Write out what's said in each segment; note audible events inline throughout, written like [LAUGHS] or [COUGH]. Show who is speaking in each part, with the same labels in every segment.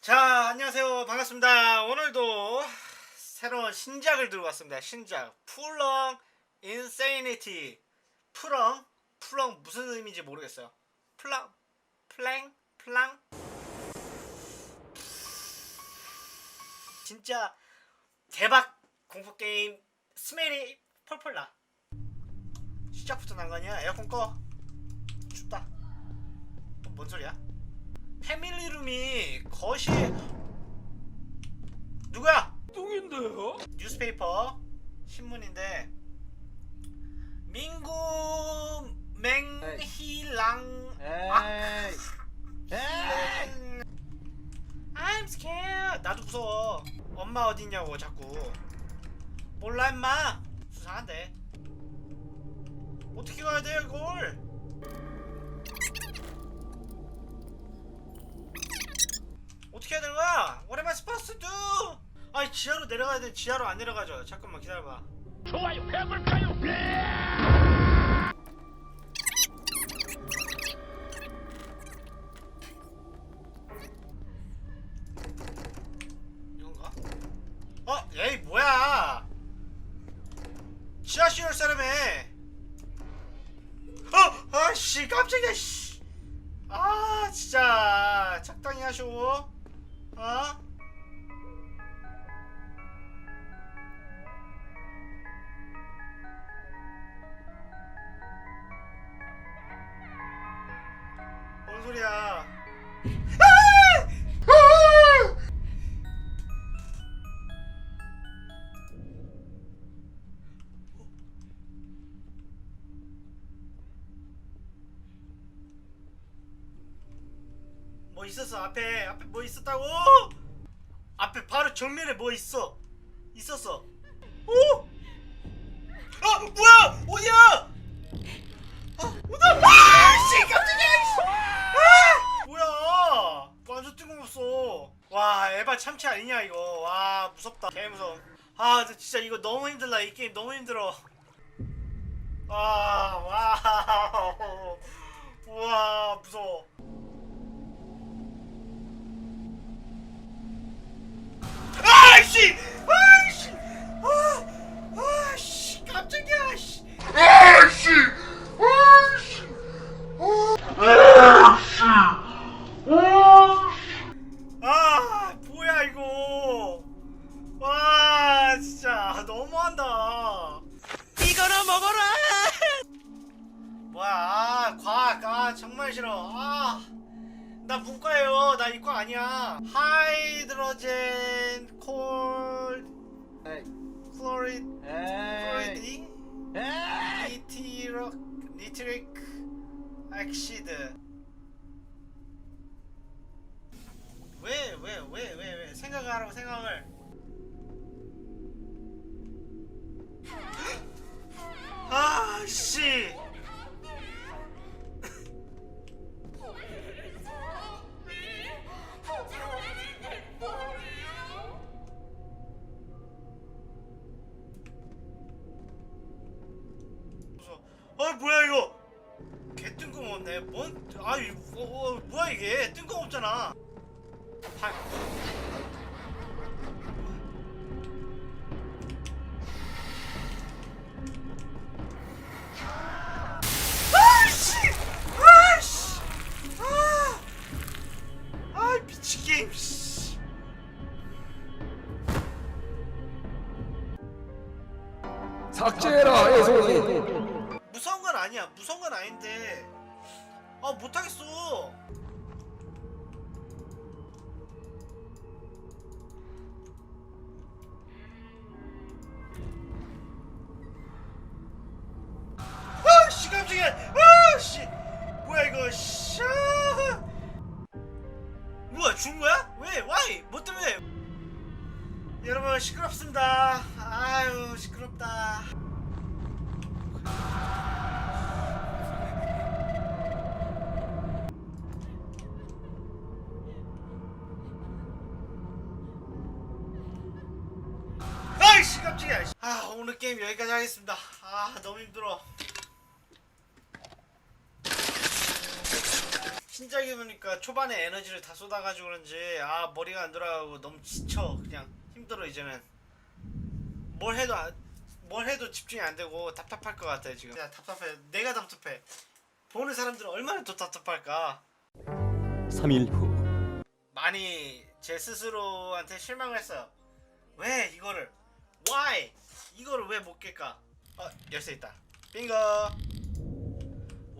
Speaker 1: 자, 안녕하세요. 반갑습니다. 오늘도 새로운 신작을 들고 왔습니다. 신작 풀렁 인세이니티. 풀렁? 풀렁 무슨 의미인지 모르겠어요. 플랑 플랭 플랑 진짜 대박 공포 게임 스멜이 펄펄 나. 시작부터 난거 아니야? 에어컨 꺼. 춥다. 어, 뭔 소리야? 패밀리룸이 거실 누구야?
Speaker 2: 뚱인데요?
Speaker 1: 뉴스페이퍼 신문인데 민구 맹희랑
Speaker 2: 에이. 에이.
Speaker 1: I'm scared. 나도 무서워. 엄마 어딨냐고 자꾸. 몰라 임마. 수상한데. 어떻게 가야 돼 이걸 해야 되는 거야? Supposed to do? 아니 지하로 내려가야 돼 지하로 안 내려가죠 잠깐만 기다려봐
Speaker 2: 좋아요 해볼까요?
Speaker 1: 이건가? 어? 에이 뭐야 지하실 열 사람에 어! 아씨 깜짝이야 씨. 아 진짜 적당히 하쇼 어? 뭔 소리야 뭐 있었어? 앞에 앞에 뭐 있었다고? 앞에 바로 정면에 뭐 있어? 있었어. 오! 아 뭐야? 어디야? 아 어디야 아씨 깜짝이야 씨. 아! 뭐야? 완전 뜬금없어. 와 에바 참치 아니냐 이거? 와 무섭다. 개 무서워. 아 진짜 이거 너무 힘들다. 이 게임 너무 힘들어. 아 와우 [LAUGHS] 우와 무서워 아이씨! 아이씨! 아, 아씨! 깜짝이야! 씨! 아이씨! 아이씨! 아이씨! 아, 뭐야 이거? 와, 진짜 너무한다. 이거나 먹어라. 뭐야? 아, 과학. 아, 정말 싫어. 아. 나 문과예요. 나 이과 아니야. 하이드로젠 콜 플로리드
Speaker 2: 에이
Speaker 1: 니트릭 니트릭 액시드 왜 왜 왜 왜 왜 생각을 하라고 [GASPS] 생각을. 아씨! 무서워 아 뭐야 이거? 개 뜬금없네. 뭔 아이 어, 어, 뭐야 이게? 뜬금없잖아 아이씨 아이씨 아, 아 게임 씨.
Speaker 2: 삭제해라 애송이
Speaker 1: 무서운 건 아니야. 무서운 건 아닌데. 아, 못하겠어. 깜짝이야. 아, 씨. 뭐야, 이거, 씨. 아. 뭐야, 준 거야? 왜? 와이? 뭐 때문에? 여러분, 시끄럽습니다. 아유, 시끄럽다. 아이씨 깜짝이야 씨. 아 오늘 게임 여기까지 하겠습니다 아 너무 힘들어 신작이 보니까 초반에 에너지를 다 쏟아가지고 그런지 아 머리가 안 돌아가고 너무 지쳐. 그냥 힘들어 이제는. 뭘 해도 안- 뭘 해도 집중이 안 되고 답답할 것 같아 지금. 야 답답해. 내가 답답해. 보는 사람들은 얼마나 더 답답할까?
Speaker 3: 3일 후.
Speaker 1: 많이 제 스스로한테 실망을 했어요. 왜 이거를? Why? 이거를 왜 못 깰까? 어 열쇠 있다. 빙고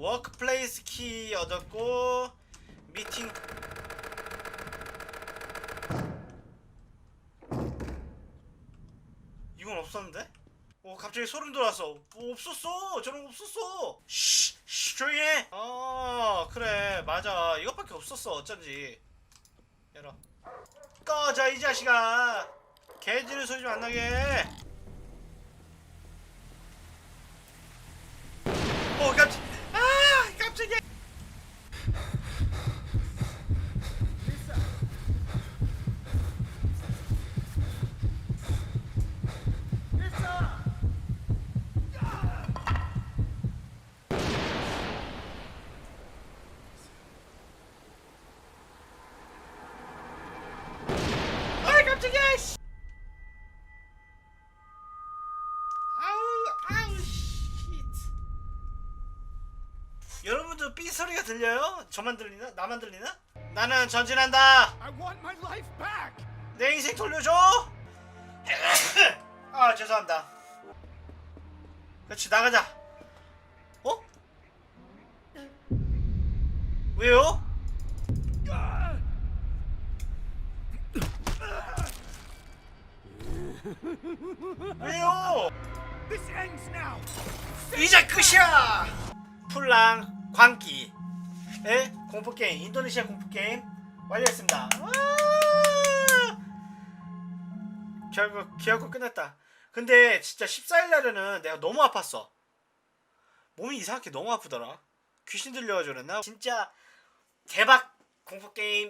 Speaker 1: 워크플레이스 키 얻었고 미팅. 이건 없었는데? 오 갑자기 소름 돋았어. 뭐 없었어? 저런 거 없었어. 쉬, 쉬 조용히 해어 그래. 맞아. 이것밖에 없었어. 어쩐지. 열어. 꺼져 이 자식아. 개지는 소리 좀 안 나게 삐 소리가 들려요? 저만 들리나? 나만 들리나? 나는 전진한다
Speaker 2: I want my life back.
Speaker 1: 내 인생 돌려줘 [COUGHS] 아 죄송합니다 그렇지 나가자 어? 왜요? 왜요? 이제 끝이야! 풀랑 광기의 공포게임 인도네시아 공포게임 완료했습니다 와! 결국 결국 끝났다 근데 진짜 14일 날에는 내가 너무 아팠어 몸이 이상하게 너무 아프더라 귀신 들려가지고 그랬나? 진짜 대박 공포게임